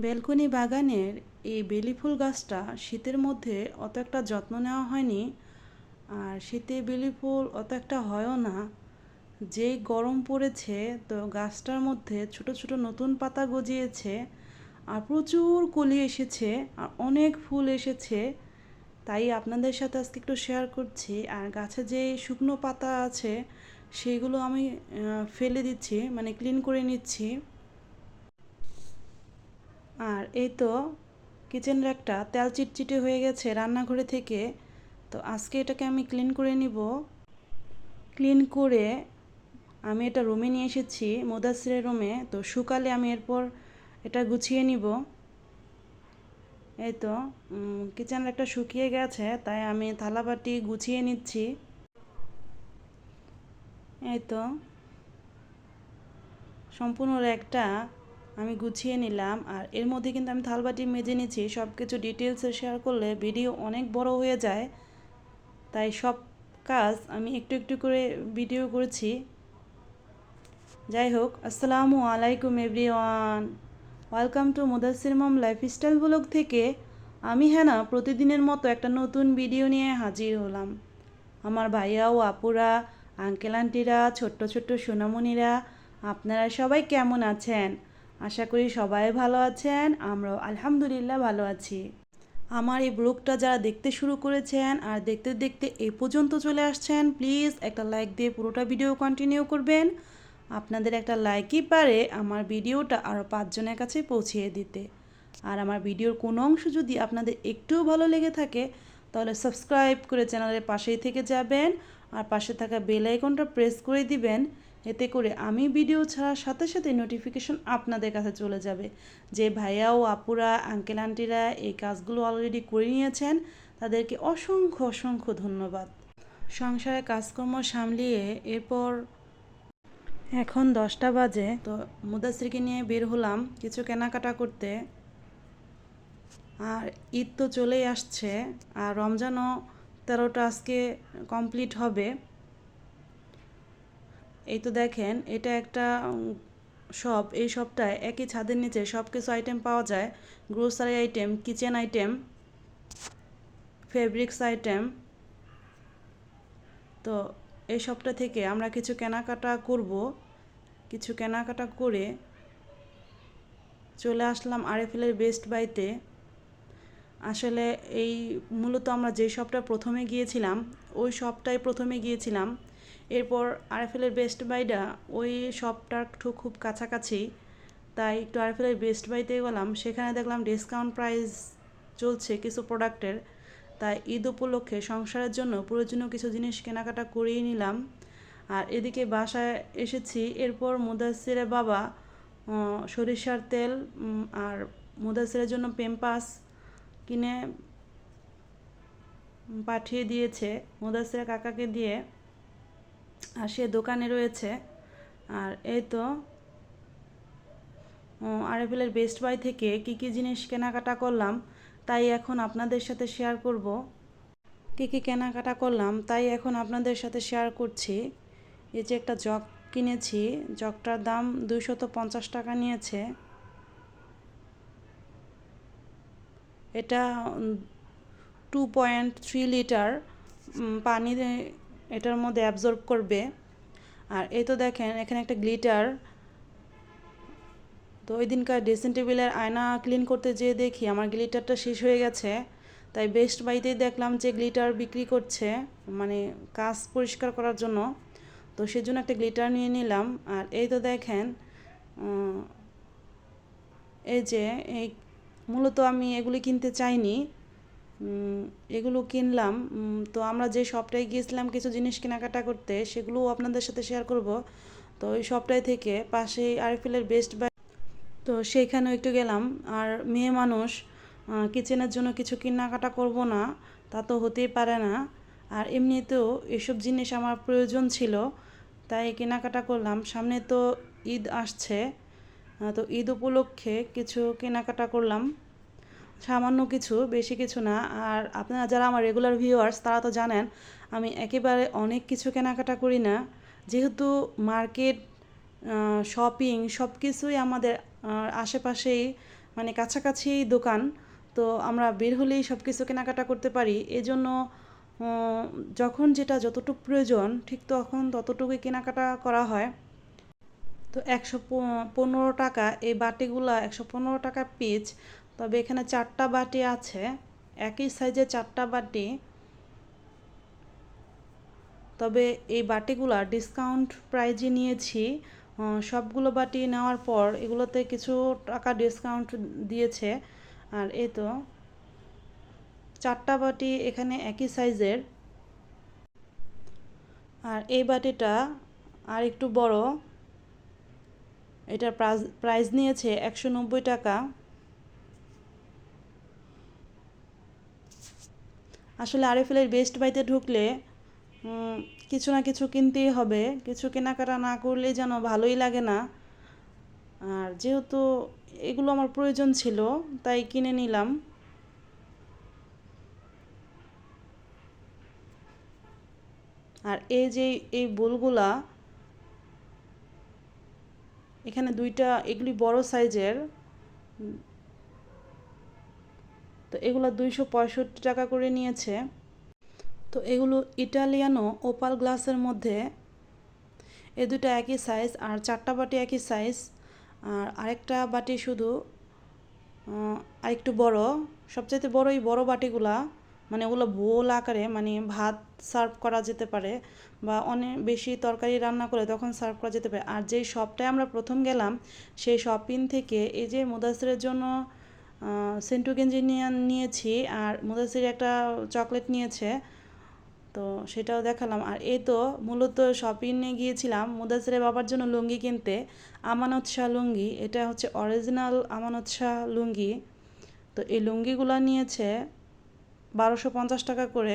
Balcony বাগানের এই বেলি ফুল গাছটা শীতের মধ্যে অত একটা যত্ন নেওয়া হয়নি। আর শীতে বেলি ফুল অত একটা হয়ও না। যেই গরম পড়েছে, তো গাছটার মধ্যে ছোট ছোট নতুন পাতা গজিয়েছে আর প্রচুর কলি এসেছে আর অনেক ফুল এসেছে। তাই আপনাদের সাথে আজকে একটু শেয়ার করছি। আর গাছে যে শুকনো পাতা আছে সেগুলো আমি ফেলে দিচ্ছি মানে ক্লিন করে নিচ্ছি। আর এই তো কিচেন র্যাকটা তেল চিটচিটে হয়ে গেছে রান্নাঘরে থেকে। তো আজকে এটাকে আমি ক্লিন করে নিব। ক্লিন করে আমি এটা রুমে নিয়ে এসেছি, মোদাসিরের রুমে তো শুকালে আমি এরপর এটা গুছিয়ে নিব। এই তো কিচেন র্যাকটা শুকিয়ে গেছে, তাই আমি থালাবাটি গুছিয়ে নিচ্ছি। এই তো, সম্পূর্ণ র্যাকটা আমি গুছিয়ে নিলাম আর এর মধ্যে কিন্তু আমি থালবাটি মেজে নিচ্ছি সব কিছু ডিটেলসে শেয়ার করলে ভিডিও অনেক বড় হয়ে যায়। তাই সব কাজ আমি একটু একটু করে ভিডিও করেছি। যাই হোক আসসালামু আলাইকুম everyone welcome to Mudassir mom lifestyle blog থেকে আমি হ্যানা প্রতিদিনের মতো একটা নতুন ভিডিও নিয়ে হাজির হলাম। আমার ভাইয়া ও আপুরা আঙ্কেল আন্টিরা ছোট্ট ছোট্ট সোনামণিরা, আপনারা সবাই কেমন আছেন? আশা করি সবাই ভালো আছেন, আমরাও আলহামদুলিল্লাহ ভালো আছি। আমার এই ব্লগটা যারা দেখতে শুরু করেছেন আর দেখতে দেখতে এ পর্যন্ত চলে আসছেন, প্লিজ একটা লাইক দিয়ে পুরোটা ভিডিও কন্টিনিউ করবেন। আপনাদের একটা লাইকই পারে আমার ভিডিওটা আরও পাঁচজনের কাছে পৌঁছিয়ে দিতে। আর আমার ভিডিওর কোনো অংশ যদি আপনাদের একটুও ভালো লেগে থাকে, তাহলে সাবস্ক্রাইব করে চ্যানেলের পাশেই থেকে যাবেন আর পাশে থাকা বেল আইকনটা প্রেস করে দিবেন। এতে করে আমি ভিডিও ছাড়ার সাথে সাথে নোটিফিকেশন আপনাদের কাছে চলে যাবে। যে ভাইয়া ও আপুরা আঙ্কেল আন্টিরা এই কাজগুলো অলরেডি করে নিয়েছেন, তাদেরকে অসংখ্য অসংখ্য ধন্যবাদ। সংসারে কাজকর্ম সামলিয়ে এরপর এখন দশটা বাজে, তো মুদাসিরকে নিয়ে বের হলাম কিছু কেনাকাটা করতে। আর ঈদ তো চলেই আসছে, আর রমজানও তেরোটা আজকে কমপ্লিট হবে। এই তো দেখেন, এটা একটা শপ এই শপটায় একই ছাদের নিচে সব কিছু আইটেম পাওয়া যায়। Grocery item kitchen item fabrics item তো এই শপটা থেকে আমরা কিছু কেনাকাটা করব। কিছু কেনাকাটা করে চলে আসলাম আরএফএলের বেস্ট বাইতে আসলে এই মূলত আমরা যে শপটা প্রথমে গিয়েছিলাম, ওই শপটাই প্রথমে গিয়েছিলাম। এরপর আরএফএলের বেস্ট বাইটা ওই শপটার খুব খুব কাছাকাছি। তাই একটু আরএফএলের বেস্ট বাইতে গেলাম, সেখানে দেখলাম ডিসকাউন্ট প্রাইস চলছে কিছু প্রোডাক্টের। তাই ঈদ উপলক্ষে সংসারের জন্য প্রয়োজনীয় কিছু জিনিস কেনাকাটা করিয়ে নিলাম। আর এদিকে বাসায় এসেছি, এরপর মুদাসিরের বাবা সরিষার তেল আর মুদাসিরের জন্য পেম্পাস কিনে পাঠিয়ে দিয়েছে মুদাসিরা কাকাকে দিয়ে। আর সে দোকানে রয়েছে। আর এই তো আরএফএলের বেস্ট বাই থেকে কি কি জিনিস কেনাকাটা করলাম, তাই এখন আপনাদের সাথে শেয়ার করব। কী কী কেনাকাটা করলাম, তাই এখন আপনাদের সাথে শেয়ার করছি। এই যে একটা জগ কিনেছি, জগটার দাম দুইশত পঞ্চাশ টাকা নিয়েছে। এটা টু পয়েন্ট থ্রি লিটার পানি এটার মধ্যে অ্যাবজর্ব করবে। আর এই তো দেখেন, এখানে একটা গ্লিটার তো ওই দিনকার ড্রেসিং টেবিলের আয়না ক্লিন করতে যেয়ে দেখি আমার গ্লিটারটা শেষ হয়ে গেছে। তাই বেস্ট বাইতেই দেখলাম যে গ্লিটার বিক্রি করছে মানে কাজ পরিষ্কার করার জন্য। তো সেজন্য একটা গ্লিটার নিয়ে নিলাম। আর এই তো দেখেন এই যে, এই মূলত আমি এগুলি কিনতে চাইনি। এগুলো কিনলাম। তো আমরা যে শপটায় গিয়েছিলাম কিছু জিনিস কেনাকাটা করতে, সেগুলোও আপনাদের সাথে শেয়ার করব। তো ওই শপটায় থেকে পাশেই আরএফএলের বেস্ট বাই তো সেইখানেও একটু গেলাম। আর মেয়ে মানুষ কিচেনের জন্য কিছু কেনাকাটা করব না, তা তো হতেই পারে না। আর এমনিতেও এসব জিনিস আমার প্রয়োজন ছিল, তাই কেনাকাটা করলাম। সামনে তো ঈদ আসছে তো ঈদ উপলক্ষে কিছু কেনাকাটা করলাম। সামান্য কিছু, বেশি কিছু না। আর আপনারা যারা আমার রেগুলার ভিউয়ার্স তারা তো জানেন, আমি একেবারে অনেক কিছু কেনাকাটা করি না। যেহেতু মার্কেট শপিং সব কিছুই আমাদের আশেপাশেই মানে কাছাকাছি দোকান, তো আমরা বের হলেই সব কিছু কেনাকাটা করতে পারি। এজন্য যখন যেটা যতটুকু প্রয়োজন, ঠিক তখন ততটুকুই কেনাকাটা করা হয়। তো একশো পনেরো টাকা, এই বাটিগুলা একশো পনেরো টাকা পিস তবে এখানে চারটা বাটি আছে। একই সাইজের চারটা বাটি। তবে এই বাটিগুলা ডিসকাউন্ট প্রাইজে নিয়েছি। সবগুলো বাটি নেওয়ার পর এগুলোতে কিছু টাকা ডিসকাউন্ট দিয়েছে। আর এই তো, চারটা বাটি এখানে একই সাইজের। আর এই বাটিটা আর একটু বড়। এটার প্রাইস নিয়েছে একশো নব্বই টাকা। আসলে আরএফএলের বেস্ট বাইতে ঢুকলে কিছু না কিছু কিনতেই হবে। কিছু কেনাকাটা না করলে যেন ভালোই লাগে না। আর যেহেতু এগুলো আমার প্রয়োজন ছিল, তাই কিনে নিলাম। আর এই যে এই বোলগুলা, এখানে দুইটা, এগুলি বড় সাইজের এগুলো দুইশো পঁয়ষট্টি টাকা করে নিয়েছে। তো এগুলো ইটালিয়ানো ওপাল গ্লাসের মধ্যে এ দুটো একই সাইজ আর চারটা বাটি একই সাইজ আর আরেকটা বাটি শুধু আরেকটু বড়, সবচাইতে বড় এই বড় বাটিগুলা মানে ওগুলো বোল আকারে মানে ভাত সার্ভ করা যেতে পারে বা অনেক বেশি তরকারি রান্না করে তখন সার্ভ করা যেতে পারে। আর যেই শপটায় আমরা প্রথম গেলাম, সেই শপিং থেকে এই যে মুদাসিরের জন্য সেন্টু গেঞ্জি নিয়ে নিয়েছি আর মুদাসির একটা চকলেট নিয়েছে। তো সেটাও দেখালাম। আর এই তো মূলত শপিংয়ে গিয়েছিলাম মুদাসিরের বাবার জন্য লুঙ্গি কিনতে। আমানত শাহ লুঙ্গি, এটা হচ্ছে অরিজিনাল আমানত শাহ লুঙ্গি। তো এই লুঙ্গিগুলো নিয়েছে বারোশো পঞ্চাশ টাকা করে।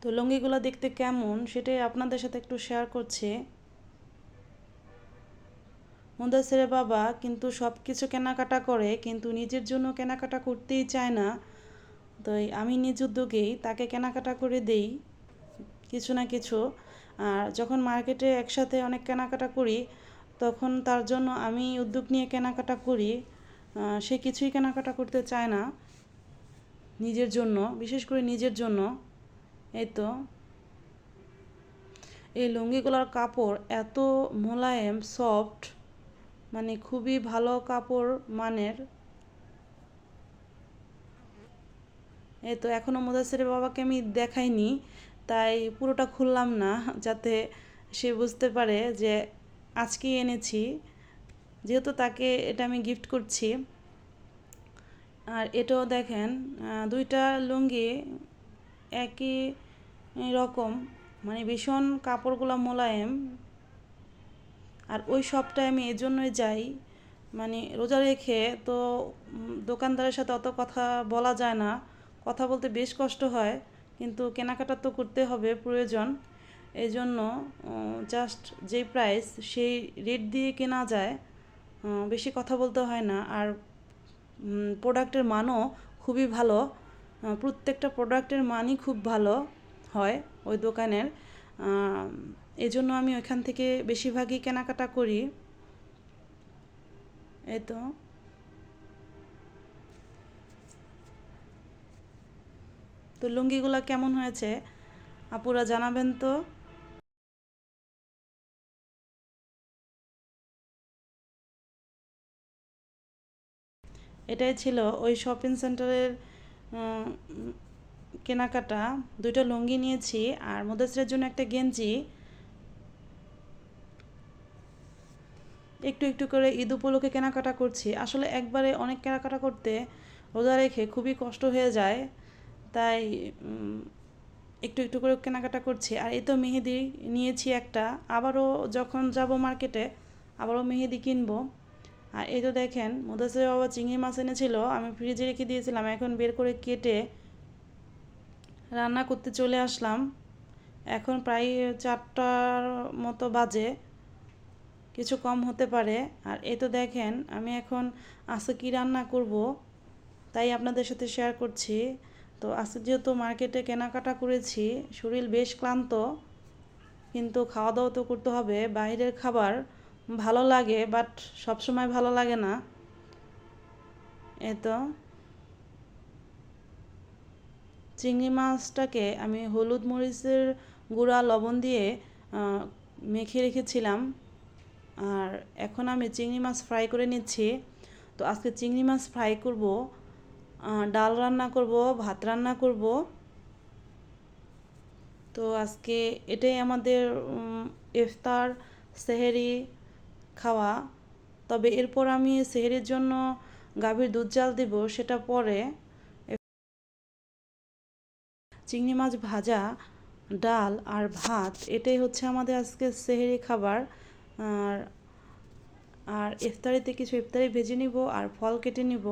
তো লুঙ্গিগুলো দেখতে কেমন সেটাই আপনাদের সাথে একটু শেয়ার করছি। মুদাসিরের বাবা কিন্তু সব কিছু কেনাকাটা করে, কিন্তু নিজের জন্য কেনাকাটা করতেই চায় না। তো আমি নিজ উদ্যোগেই তাকে কেনাকাটা করে দেই কিছু না কিছু। আর যখন মার্কেটে একসাথে অনেক কেনাকাটা করি, তখন তার জন্য আমি উদ্যোগ নিয়ে কেনাকাটা করি। সে কিছুই কেনাকাটা করতে চায় না নিজের জন্য, বিশেষ করে নিজের জন্য। এই তো। এই লুঙ্গিগুলোর কাপড় এত মোলায়েম, সফট। মানে খুবই ভালো কাপড় মানের। এই তো এখনও মুদাসিরের বাবাকে আমি দেখাইনি, তাই পুরোটা খুললাম না, যাতে সে বুঝতে পারে যে আজকেই এনেছি। যেহেতু তাকে এটা আমি গিফট করছি। আর এটাও দেখেন দুইটা লুঙ্গি একই রকম মানে ভীষণ কাপড়গুলো মোলায়েম। আর ওই শপটায় আমি এজন্যই যাই। মানে রোজা রেখে তো দোকানদারের সাথে অত কথা বলা যায় না। কথা বলতে বেশ কষ্ট হয়, কিন্তু কেনাকাটা তো করতে হবে প্রয়োজন। এই জন্য জাস্ট যেই প্রাইস সেই রেট দিয়ে কেনা যায়। বেশি কথা বলতে হয় না। আর প্রোডাক্টের মানও খুবই ভালো। প্রত্যেকটা প্রোডাক্টের মানই খুব ভালো হয় ওই দোকানের। এই জন্য আমি ওইখান থেকে বেশিরভাগই কেনাকাটা করি। এই তো। তো লুঙ্গিগুলো কেমন হয়েছে? আপুরা জানাবেন তো। এটাই ছিল ওই শপিং সেন্টারের কেনাকাটা। দুইটা লুঙ্গি নিয়েছি, আর মুদাসিরের জন্য একটা গেঞ্জি। একটু একটু করে ঈদ উপলক্ষে কেনাকাটা করছি। আসলে একবারে অনেক কেনাকাটা করতে রোজা রেখে খুবই কষ্ট হয়ে যায়। তাই একটু একটু করে কেনাকাটা করছি। আর এই তো মেহেদি নিয়েছি একটা। আবারও যখন যাব মার্কেটে, আবারও মেহেদি কিনবো। আর এই তো দেখেন, মুদাসির বাবা চিংড়ি মাছ এনেছিল, আমি ফ্রিজে রেখে দিয়েছিলাম। এখন বের করে কেটে রান্না করতে চলে আসলাম। এখন প্রায় চারটার মতো বাজে। কিছু কম হতে পারে। আর এ তো দেখেন, আমি এখন আজকে কী রান্না করব, তাই আপনাদের সাথে শেয়ার করছি। তো আজকে যেহেতু মার্কেটে কেনাকাটা করেছি, শরীর বেশ ক্লান্ত, কিন্তু খাওয়া দাওয়া তো করতে হবে। বাইরের খাবার ভালো লাগে বাট সবসময় ভালো লাগে না। এ তো। চিংড়ি মাছটাকে আমি হলুদ মরিচের গুঁড়া, লবণ দিয়ে মেখে রেখেছিলাম। আর এখন আমি চিংড়ি মাছ ফ্রাই করে নিচ্ছি। তো আজকে চিংড়ি মাছ ফ্রাই করব ডাল রান্না করব, ভাত রান্না করব। তো আজকে এটাই আমাদের ইফতার, সেহেরি খাওয়া। তবে এরপর আমি সেহেরির জন্য গাভীর দুধ জাল দেব, সেটা পরে চিংড়ি মাছ ভাজা, ডাল আর ভাত, এটাই হচ্ছে আমাদের আজকে সেহেরি খাবার। আর আর ইফতারিতে কিছু ইফতারি ভেজে নিব আর ফল কেটে নিব।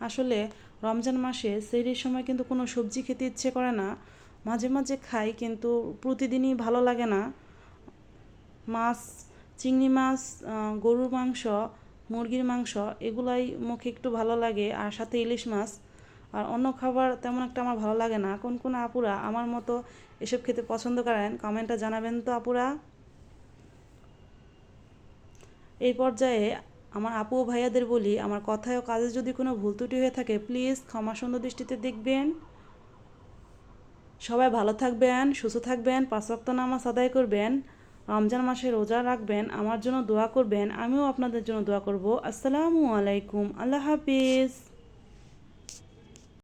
আসলে রমজান মাসে সেহরির সময় কিন্তু কোনো সবজি খেতে ইচ্ছে করে না। মাঝে মাঝে খাই কিন্তু প্রতিদিনই ভালো লাগে না। মাছ, চিংড়ি মাছ গরুর মাংস, মুরগির মাংস এগুলাই মুখে একটু ভালো লাগে আর সাথে ইলিশ মাছ। আর অন্য খাবার তেমন একটা আমার ভালো লাগে না। কোন কোন আপুরা আমার মতো এসব খেতে পছন্দ করেন কমেন্টে জানাবেন তো আপুরা। এই পর্যায়ে আমার আপু ও ভাইয়াদের বলি, আমার কথায় ও কাজে যদি কোনো ভুল ত্রুটি হয়ে থাকে প্লিজ ক্ষমা সুন্দর দৃষ্টিতে দেখবেন। সবাই ভালো থাকবেন, সুস্থ থাকবেন, পাঁচ ওয়াক্ত নামাজ আদায় করবেন, রমজান মাসে রোজা রাখবেন, আমার জন্য দোয়া করবেন, আমিও আপনাদের জন্য দোয়া করব। আসসালামু আলাইকুম, আল্লাহ হাফিজ।